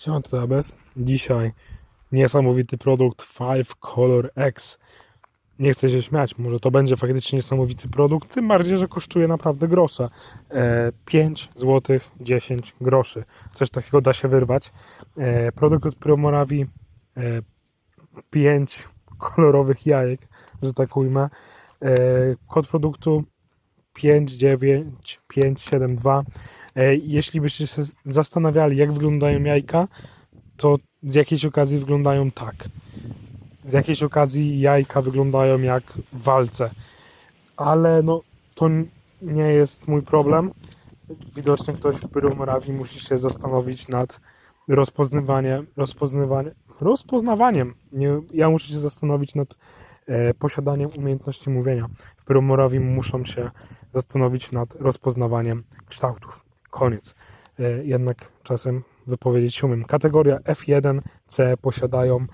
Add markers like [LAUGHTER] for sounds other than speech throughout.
Siema, to Abes. Dzisiaj niesamowity produkt Five Color X. Nie chcę się śmiać, może to będzie faktycznie niesamowity produkt, tym bardziej, że kosztuje naprawdę grosze. E, 5 zł 10 groszy. Coś takiego da się wyrwać. E, produkt od Promorawi e, 5 kolorowych jajek, że tak ujmę. E, kod produktu 59572. E, Jeśli byście się zastanawiali, jak wyglądają jajka, to z jakiejś okazji wyglądają tak. Z jakiejś okazji jajka wyglądają jak walce. Ale no, to nie jest mój problem. Widocznie ktoś w Pyromorawi musi się zastanowić nad rozpoznawaniem, rozpoznawaniem, rozpoznawaniem. Nie, ja muszę się zastanowić nad e, posiadaniem umiejętności mówienia. W Pyromorawi muszą się zastanowić nad rozpoznawaniem kształtów. Koniec. E, Jednak czasem wypowiedzieć umiem. Kategoria F1C posiadają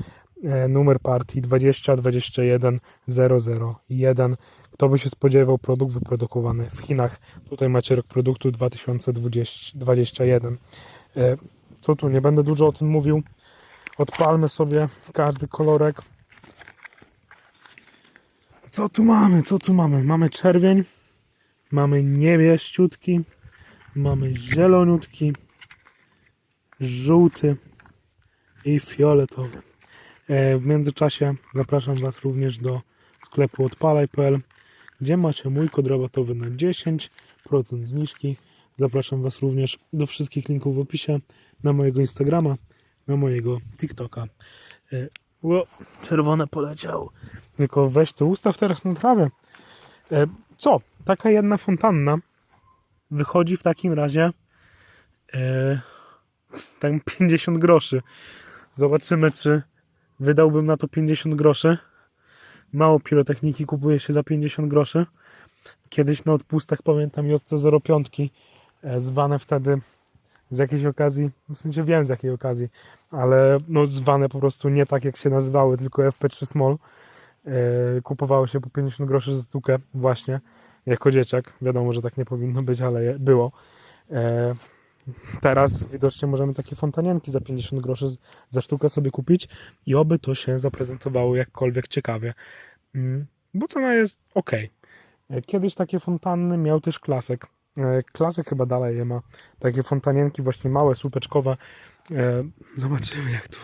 e, numer partii 2021001. Kto by się spodziewał, produkt wyprodukowany w Chinach. Tutaj macie rok produktu 2021. E, Co tu, nie będę dużo o tym mówił. Odpalmy sobie każdy kolorek. Co tu mamy? Co tu mamy? Mamy czerwień, mamy niebieściutki, mamy zieloniutki, żółty i fioletowy. E, W międzyczasie zapraszam Was również do sklepu odpalaj.pl, gdzie macie mój kod rabatowy na 10% zniżki. Zapraszam Was również do wszystkich linków w opisie, na mojego Instagrama, na mojego TikToka. E, O, czerwone poleciało. Tylko weź to ustaw teraz na trawę. E, Co? Taka jedna fontanna wychodzi w takim razie e, tak 50 groszy. Zobaczymy, czy wydałbym na to 50 groszy. Mało pirotechniki kupuje się za 50 groszy. Kiedyś na odpustach pamiętam JC05 e, zwane wtedy z jakiejś okazji, w sensie wiem z jakiej okazji, ale no zwane po prostu nie tak jak się nazywały, tylko FP3 Small. E, kupowało się po 50 groszy za sztukę właśnie jako dzieciak. Wiadomo, że tak nie powinno być, ale było. E, teraz widocznie możemy takie fontanienki za 50 groszy za sztukę sobie kupić i oby to się zaprezentowało jakkolwiek ciekawie. Mm, Bo cena jest ok. Kiedyś takie fontanny miał też klasek. E, Klasek chyba dalej je ma. Takie fontanienki właśnie małe, słupeczkowe. E, Zobaczymy jak to,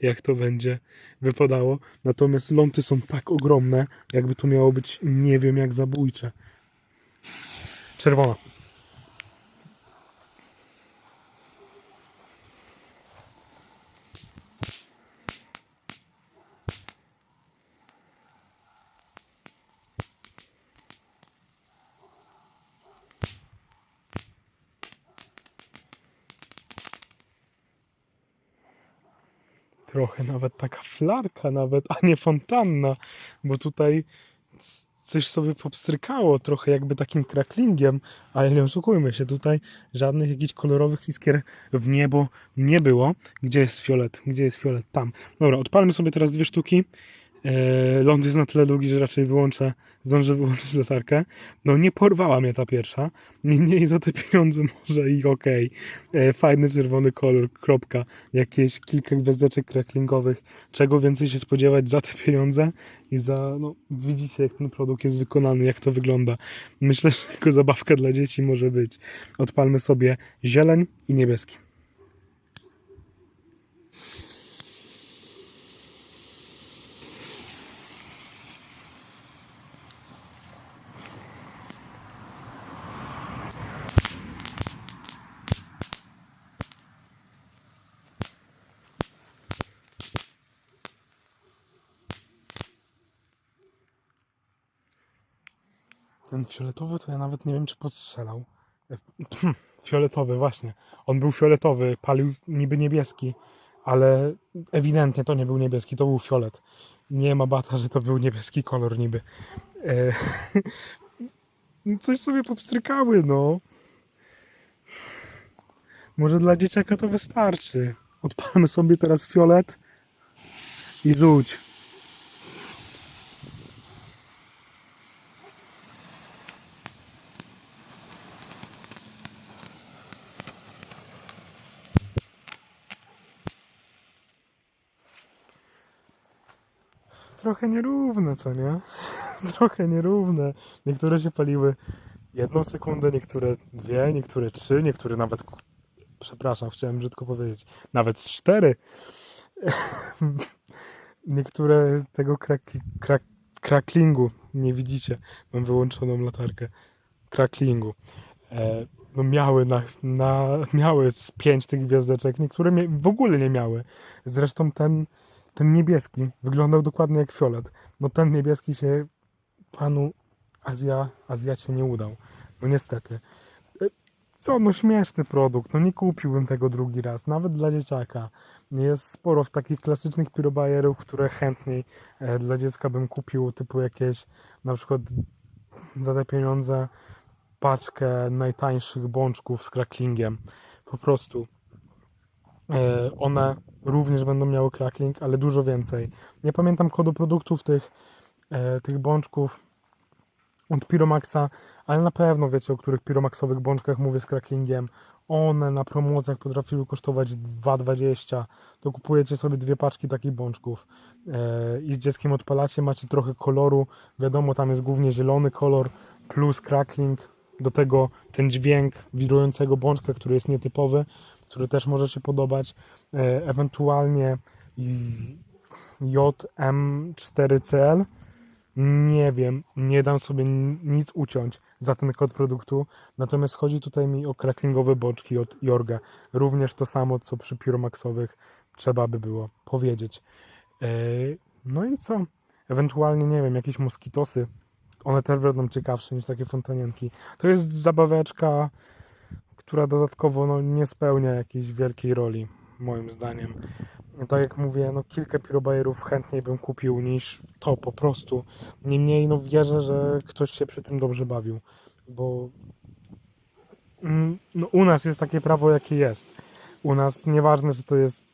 jak to będzie wypadało. Natomiast ląty są tak ogromne, jakby to miało być nie wiem jak zabójcze. Czerwona. Trochę nawet taka flarka nawet, a nie fontanna, bo tutaj coś sobie popstrykało trochę jakby takim kraklingiem, ale nie oszukujmy się, tutaj żadnych jakichś kolorowych iskier w niebo nie było. Gdzie jest fiolet? Gdzie jest fiolet? Tam. Dobra, odpalmy sobie teraz dwie sztuki. Eee, ląd jest na tyle długi, że raczej wyłączę, zdążę wyłączyć latarkę. No nie porwała mnie ta pierwsza. Niemniej za te pieniądze może i okej. E, Fajny czerwony kolor, kropka. Jakieś kilka gwiazdeczek cracklingowych. Czego więcej się spodziewać za te pieniądze i za, no widzicie jak ten produkt jest wykonany, jak to wygląda. Myślę, że jako zabawka dla dzieci może być. Odpalmy sobie zieleń i niebieski. Ten fioletowy to ja nawet nie wiem, czy podstrzelał. [LAUGHS] Fioletowy, właśnie. On był fioletowy, palił niby niebieski, ale ewidentnie to nie był niebieski, to był fiolet. Nie ma bata, że to był niebieski kolor niby. E, [LAUGHS] Coś sobie popstrykały, no. Może dla dzieciaka to wystarczy. Odpalmy sobie teraz fiolet i rzuć. Trochę nierówne, co nie? [LAUGHS] trochę nierówne. Niektóre się paliły jedną sekundę, niektóre dwie, niektóre trzy, niektóre nawet, przepraszam, chciałem brzydko powiedzieć, nawet cztery. [LAUGHS] niektóre tego kraki, krak, kraklingu nie widzicie. Mam wyłączoną latarkę. Kraklingu. E, no miały, na, na, miały z pięć tych gwiazdeczek, niektóre w ogóle nie miały. Zresztą ten, ten niebieski wyglądał dokładnie jak fiolet. No ten niebieski się panu Azja, Azjacie nie udał. No niestety. Co, no śmieszny produkt, no nie kupiłbym tego drugi raz, nawet dla dzieciaka. Jest sporo w takich klasycznych pirobajerów, które chętniej e, dla dziecka bym kupił, typu jakieś na przykład za te pieniądze paczkę najtańszych bączków z cracklingiem. Po prostu one również będą miały crackling, ale dużo więcej. Nie pamiętam kodu produktów tych, e, tych bączków od Piromaxa, ale na pewno wiecie, o których Piromaxowych bączkach mówię z cracklingiem. One na promocjach potrafiły kosztować 2,20. To kupujecie sobie dwie paczki takich bączków e, i z dzieckiem odpalacie, macie trochę koloru. Wiadomo, tam jest głównie zielony kolor plus crackling. Do tego ten dźwięk wirującego bączka, który jest nietypowy, który też może się podobać. E, ewentualnie i- JM4CL. Nie wiem, nie dam sobie nic uciąć za ten kod produktu. Natomiast chodzi tutaj mi o cracklingowe boczki od Jorga. Również to samo, co przy Piromaxowych trzeba by było powiedzieć. E, No i co? Ewentualnie, nie wiem, jakieś moskitosy. One też będą ciekawsze niż takie fontanienki. To jest zabaweczka, która dodatkowo no, nie spełnia jakiejś wielkiej roli, moim zdaniem. Tak jak mówię, no kilka pirobajerów chętniej bym kupił niż to po prostu. Niemniej no wierzę, że ktoś się przy tym dobrze bawił, bo mm, no, u nas jest takie prawo jakie jest. U nas nieważne, czy to jest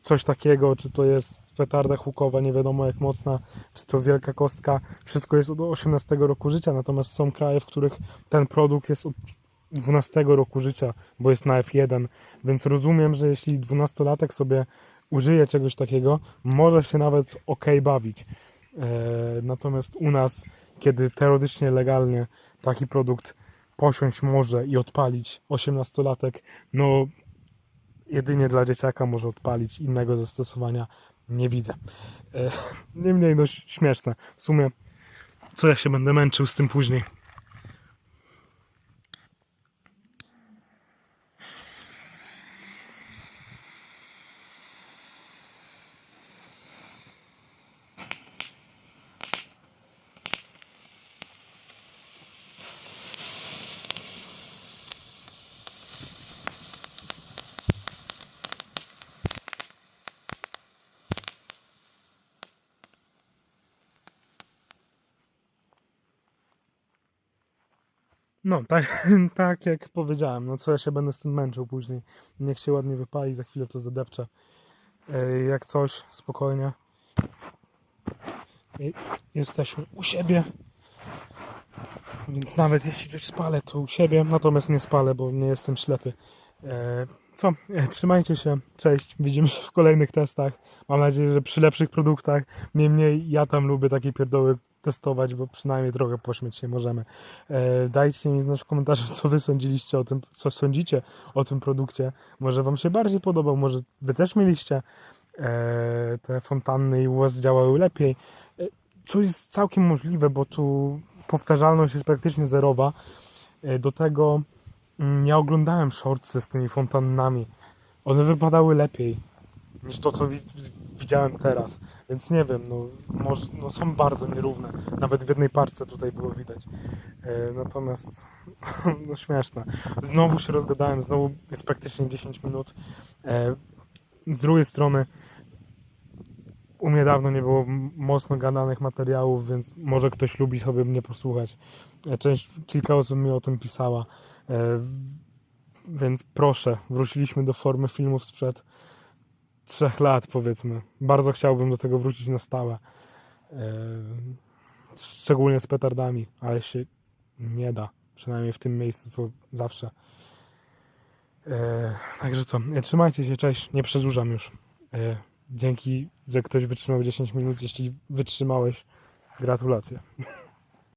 coś takiego, czy to jest petarda hukowa, nie wiadomo jak mocna, czy to wielka kostka, wszystko jest od 18 roku życia, natomiast są kraje, w których ten produkt jest od 12 roku życia, bo jest na F1, więc rozumiem, że jeśli 12-latek sobie użyje czegoś takiego, może się nawet ok bawić. E, natomiast u nas, kiedy teoretycznie legalnie taki produkt posiąść może i odpalić 18-latek, no jedynie dla dzieciaka może odpalić, innego zastosowania nie widzę. E, [LAUGHS] niemniej ś- śmieszne. W sumie co ja się będę męczył z tym później. No, tak, [LAUGHS] tak jak powiedziałem, no co ja się będę z tym męczył później. Niech się ładnie wypali, za chwilę to zadepczę. Jak coś, spokojnie. Jesteśmy u siebie. Więc nawet jeśli coś spalę, to u siebie. Natomiast nie spalę, bo nie jestem ślepy. E, Co? E, Trzymajcie się. Cześć. Widzimy się w kolejnych testach. Mam nadzieję, że przy lepszych produktach. Niemniej ja tam lubię takie pierdoły testować, bo przynajmniej trochę pośmieć się możemy. E, Dajcie mi znać w komentarzu, co wy sądziliście o tym, co sądzicie o tym produkcie. Może wam się bardziej podobał, może wy też mieliście e, te fontanny i u was działały lepiej. E, Co jest całkiem możliwe, bo tu powtarzalność jest praktycznie zerowa. Do tego mm, ja oglądałem shortsy z tymi fontannami. One wypadały lepiej niż to, co wi- widziałem teraz. Więc nie wiem, no, może, no są bardzo nierówne. Nawet w jednej parce tutaj było widać. E, natomiast [LAUGHS] no śmieszne. Znowu się rozgadałem, znowu jest praktycznie 10 minut. E, z drugiej strony u mnie dawno nie było mocno gadanych materiałów, więc może ktoś lubi sobie mnie posłuchać. E, Część, kilka osób mi o tym pisała. E, więc proszę, wróciliśmy do formy filmów sprzed trzech lat, powiedzmy. Bardzo chciałbym do tego wrócić na stałe. Szczególnie z petardami, ale się nie da. Przynajmniej w tym miejscu, co zawsze. E, Także co, trzymajcie się, cześć. Nie przedłużam już. E, Dzięki, że ktoś wytrzymał 10 minut. Jeśli wytrzymałeś, gratulacje. [LAUGHS]